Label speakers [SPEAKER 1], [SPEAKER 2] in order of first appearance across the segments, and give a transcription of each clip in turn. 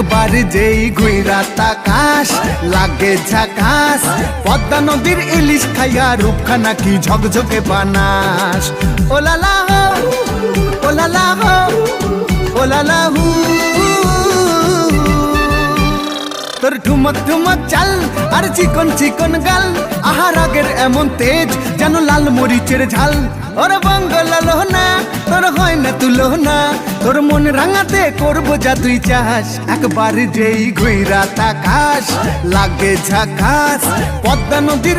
[SPEAKER 1] একবার যেই ঘুইরা তাকাস, লাগে ঝাকাস, পদ্মা নদীর ইলিশ খাইয়া রূপখানা কি ঝকঝকে বানাস। ওলালা হো ওলালা হো ওলালা হু। তোর ঠুমক ঠুমক চাল আর চিকন চিকন গাল, আহার আগের এমন তেজ যেন লাল মরিচের ঝাল। ওর বঙ্গলালো না তোর হয় না তুলো না তোর মন রাঙাতে করব যা তুই চাস। একবার যেই ঘুইরা তাকাস, লাগে ঝাকাস, পদ্মা নদীর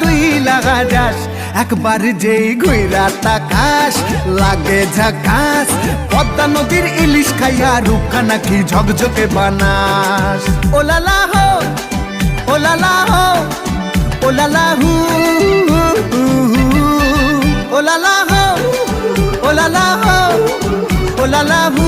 [SPEAKER 1] দুই লাগা যাস একবার যেই ঘুইরা তাকাস লাগে ঝাকাস পদ্মা নদীর ইলিশ খাইয়া রূপখানা কি ঝকঝকে বানাস হো ওলালা হো ওলালা হু হু, হু, হু। ওলালা হো ওলালা হো ওলালা হু